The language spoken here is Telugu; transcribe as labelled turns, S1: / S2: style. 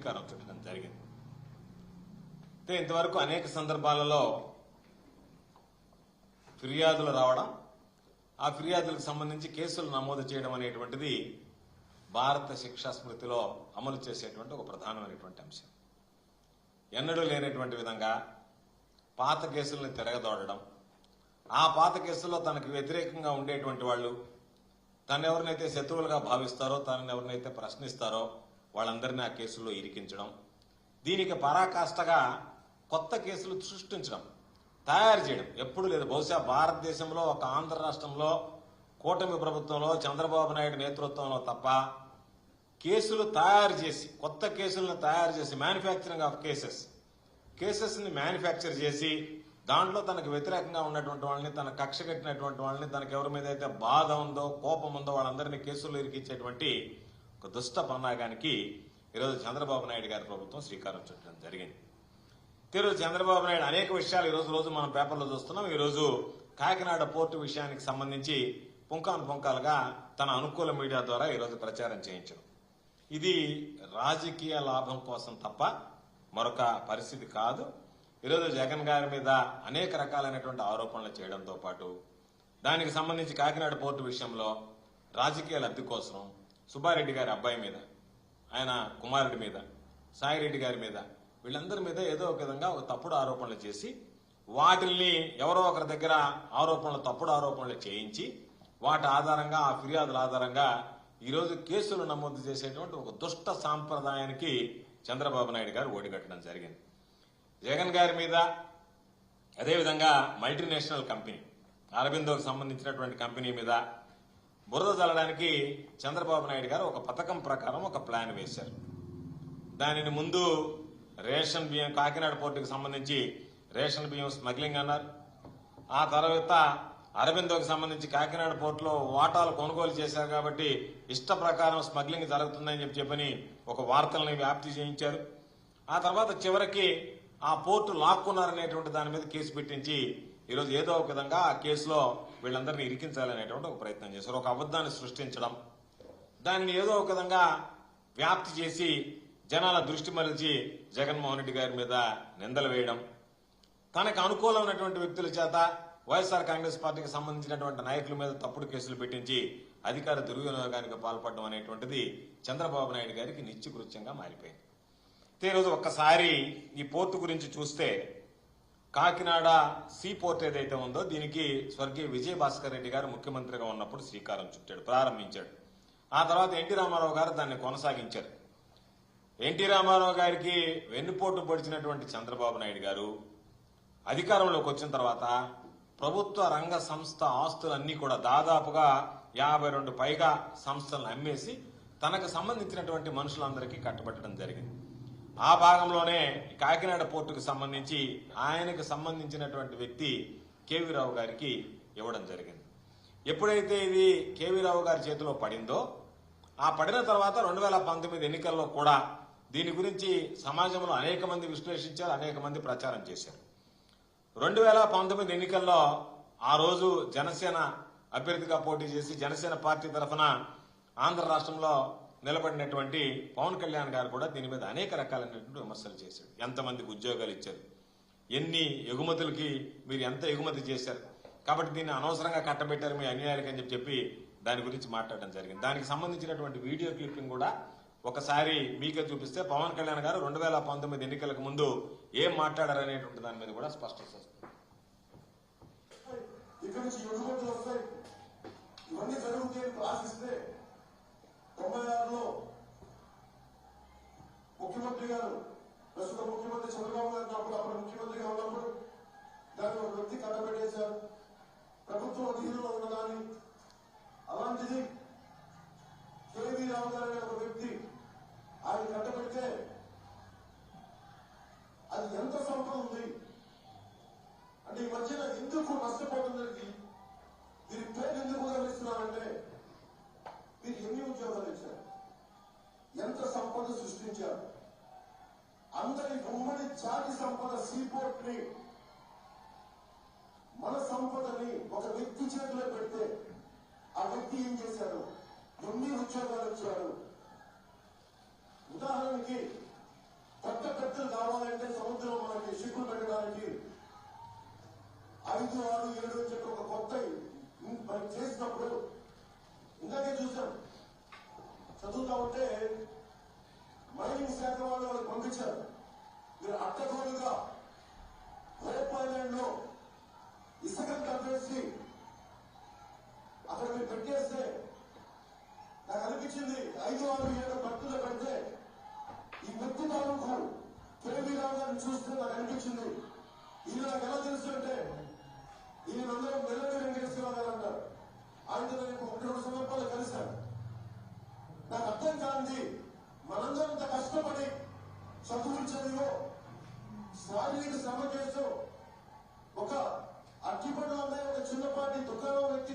S1: శ్రీకారం చుట్టడం జరిగింది. అయితే ఇంతవరకు అనేక సందర్భాలలో ఫిర్యాదులు రావడం ఆ ఫిర్యాదులకు సంబంధించి కేసులు నమోదు చేయడం అనేటువంటిది భారత శిక్షా స్మృతిలో అమలు చేసేటువంటి ఒక ప్రధానమైనటువంటి అంశం. ఎన్నడూ లేనటువంటి విధంగా పాత కేసులను తిరగదోడడం ఆ పాత కేసుల్లో తనకు వ్యతిరేకంగా ఉండేటువంటి వాళ్ళు తనెవరినైతే శత్రువులుగా భావిస్తారో తనని ఎవరినైతే ప్రశ్నిస్తారో వాళ్ళందరినీ ఆ కేసుల్లో ఇరికించడం దీనికి పరాకాష్ఠగా కొత్త కేసులు సృష్టించడం తయారు చేయడం. ఎప్పుడు లేదు. బహుశా భారతదేశంలో ఒక ఆంధ్ర రాష్ట్రంలో కూటమి ప్రభుత్వంలో చంద్రబాబు నాయుడు నేతృత్వంలో తప్ప కేసులు తయారు చేసి కొత్త కేసులను తయారు చేసి మ్యానుఫ్యాక్చరింగ్ ఆఫ్ కేసెస్ కేసెస్ని మ్యానుఫ్యాక్చర్ చేసి దాంట్లో తనకు వ్యతిరేకంగా ఉన్నటువంటి వాళ్ళని తన కక్ష కట్టినటువంటి వాళ్ళని తనకు ఎవరి మీద అయితే బాధ ఉందో కోపం ఉందో వాళ్ళందరినీ కేసుల్లో ఇరికించేటువంటి ఒక దుష్ట పన్నాగానికి ఈరోజు చంద్రబాబు నాయుడు గారి ప్రభుత్వం శ్రీకారం చుట్టడం జరిగింది. తీరు చంద్రబాబు నాయుడు అనేక విషయాలు ఈరోజు రోజు మనం పేపర్లో చూస్తున్నాం. ఈరోజు కాకినాడ పోర్టు విషయానికి సంబంధించి పుంకాను పుంకాలుగా తన అనుకూల మీడియా ద్వారా ఈరోజు ప్రచారం చేయించడం. ఇది రాజకీయ లాభం కోసం తప్ప మరొక పరిస్థితి కాదు. ఈరోజు జగన్ గారి మీద అనేక రకాలైనటువంటి ఆరోపణలు చేయడంతో పాటు దానికి సంబంధించి కాకినాడ పోర్టు విషయంలో రాజకీయ లబ్ధి కోసం సుబ్బారెడ్డి గారి అబ్బాయి మీద ఆయన కుమారుడి మీద సాయిరెడ్డి గారి మీద వీళ్ళందరి మీద ఏదో ఒక విధంగా ఒక తప్పుడు ఆరోపణలు చేసి వాటిల్ని ఎవరో ఒకరి దగ్గర ఆరోపణలు తప్పుడు ఆరోపణలు చేయించి వాటి ఆధారంగా ఆ ఫిర్యాదుల ఆధారంగా ఈరోజు కేసులు నమోదు చేసేటువంటి ఒక దుష్ట సాంప్రదాయానికి చంద్రబాబు నాయుడు గారు ఓడిగట్టడం జరిగింది. జగన్ గారి మీద అదేవిధంగా మల్టీనేషనల్ కంపెనీ అరబిందోకి సంబంధించినటువంటి కంపెనీ మీద బురద చల్లడానికి చంద్రబాబు నాయుడు గారు ఒక పథకం ప్రకారం ఒక ప్లాన్ వేశారు. దానిని ముందు రేషన్ బియ్యం కాకినాడ పోర్టుకు సంబంధించి రేషన్ బియ్యం స్మగ్లింగ్ అన్నారు. ఆ తర్వాత అరబిందోకి సంబంధించి కాకినాడ పోర్టులో వాటాలు కొనుగోలు చేశారు కాబట్టి ఇష్ట ప్రకారం స్మగ్లింగ్ జరుగుతుందని చెప్పి చెప్పని ఒక వార్తల్ని వ్యాప్తి చేయించారు. ఆ తర్వాత చివరికి ఆ పోర్టు లాక్కున్నారనేటువంటి దాని మీద కేసు పెట్టించి ఈరోజు ఏదో ఒక విధంగా ఆ కేసులో వీళ్ళందరినీ ఇరికించాలనేటువంటి ఒక ప్రయత్నం చేశారు. ఒక అబద్ధాన్ని సృష్టించడం దానిని ఏదో ఒక విధంగా వ్యాప్తి చేసి జనాల దృష్టి మరల్చి జగన్మోహన్ రెడ్డి గారి మీద నిందలు వేయడం తనకు అనుకూలమైనటువంటి వ్యక్తుల చేత వైఎస్ఆర్ కాంగ్రెస్ పార్టీకి సంబంధించినటువంటి నాయకుల మీద తప్పుడు కేసులు పెట్టించి అధికార దుర్వినియోగానికి పాల్పడడం అనేటువంటిది చంద్రబాబు నాయుడు గారికి నిత్యకృత్యంగా మారిపోయింది. అయితే ఈరోజు ఒక్కసారి ఈ పోర్టు గురించి చూస్తే కాకినాడ సీ పోర్ట్ ఏదైతే ఉందో దీనికి స్వర్గీయ విజయ భాస్కర్ రెడ్డి గారు ముఖ్యమంత్రిగా ఉన్నప్పుడు శ్రీకారం చుట్టాడు ప్రారంభించాడు. ఆ తర్వాత ఎన్టీ రామారావు గారు దాన్ని కొనసాగించారు. ఎన్టీ రామారావు గారికి వెన్నుపోటు పొడిచినటువంటి చంద్రబాబు నాయుడు గారు అధికారంలోకి వచ్చిన తర్వాత ప్రభుత్వ రంగ సంస్థ ఆస్తులన్నీ కూడా దాదాపుగా యాభై రెండు పైగా సంస్థలను అమ్మేసి తనకు సంబంధించినటువంటి మనుషులందరికీ కట్టబెట్టడం జరిగింది. ఆ భాగంలోనే కాకినాడ పోర్టుకు సంబంధించి ఆయనకు సంబంధించినటువంటి వ్యక్తి కేవీ రావు గారికి ఇవ్వడం జరిగింది. ఎప్పుడైతే ఇది కేవీ రావు గారి చేతిలో పడిందో ఆ పడిన తర్వాత రెండు వేల పంతొమ్మిది ఎన్నికల్లో కూడా దీని గురించి సమాజంలో అనేక మంది విశ్లేషించారు అనేక మంది ప్రచారం చేశారు. రెండు వేల పంతొమ్మిది ఎన్నికల్లో ఆ రోజు జనసేన అభ్యర్థిగా పోటీ చేసి జనసేన పార్టీ తరఫున ఆంధ్ర రాష్ట్రంలో నిలబడినటువంటి పవన్ కళ్యాణ్ గారు కూడా దీని మీద అనేక రకాలైనటువంటి విమర్శలు చేశాడు ఎంతమందికి ఉద్యోగాలు ఇచ్చారు? ఎన్ని ఎగుమతులకి మీరు ఎంత ఎగుమతి చేశారు? కాబట్టి దీన్ని అనవసరంగా కట్టబెట్టారు మీ అన్యాయాలకి అని చెప్పి చెప్పి దాని గురించి మాట్లాడడం జరిగింది. దానికి సంబంధించినటువంటి వీడియో క్లిప్పింగ్ కూడా ఒకసారి మీకే చూపిస్తే పవన్ కళ్యాణ్ గారు రెండు వేల పంతొమ్మిది ఎన్నికలకు ముందు ఏం మాట్లాడారు అనేటువంటి దాని మీద కూడా స్పష్టత వస్తుంది
S2: నుంచి ఎగుమతులు వస్తాయి. ఇవన్నీ జరుగుతాయి ఆశిస్తే తొంభై ఆరులో ముఖ్యమంత్రి గారు ప్రస్తుత ముఖ్యమంత్రి చంద్రబాబు గారు అప్పుడు అప్పుడు ముఖ్యమంత్రిగా ఉన్నప్పుడు దాన్ని ఒక వ్యక్తి కట్టబెట్టేశారు. ప్రభుత్వం అధీనంలో ఉన్నదాన్ని అలాంటిది ఎంత సంపద సృష్టించారు? అందరి ఉమ్మడి జాతి సంపద సీపోర్ట్ని మన సంపదని ఒక వ్యక్తి చేతిలో పెడితే ఆ వ్యక్తి ఏం చేశారు ఎన్ని ఉద్యోగాలు వచ్చారు ఉదాహరణకి కొత్త కట్టలు కావాలంటే సముద్రం మనకి చిక్కులు పెట్టడానికి ఐదు ఆరు ఏడు చెట్టు ఒక కొత్త మనం చేసినప్పుడు ఇందాకే చూసాం చదువుతా ఉంటే శాఖ వాళ్ళు వాళ్ళకి పంపించారు. మీరు అట్టగోలుగా హోప్ ఐలాండ్లో ఇసుకను కప్పేసి అక్కడ మీరు పెట్టేస్తే నాకు అనిపించింది ఐదు ఆరు ఏడు భక్తులు పెడితే ఈ మధ్య తాలూకు కేవీ చూస్తే నాకు అనిపించింది. ఈయన నాకు ఎలా తెలుసు అంటే ఈయనందరూ మెల్లడి వెంకటేశ్వరరావు గారు అంటారు. ఆయనతో నేను ఒకటి రెండు సందర్భాలు కలిశాను నాకు అర్థం కాంతి మనందరం ఇంత కష్టపడి చదువు చదివో శారీరక శ్రమ చేసో ఒక అట్టిపడి అమ్మాయి ఒక చిన్నపాటి దుకాణం వ్యక్తి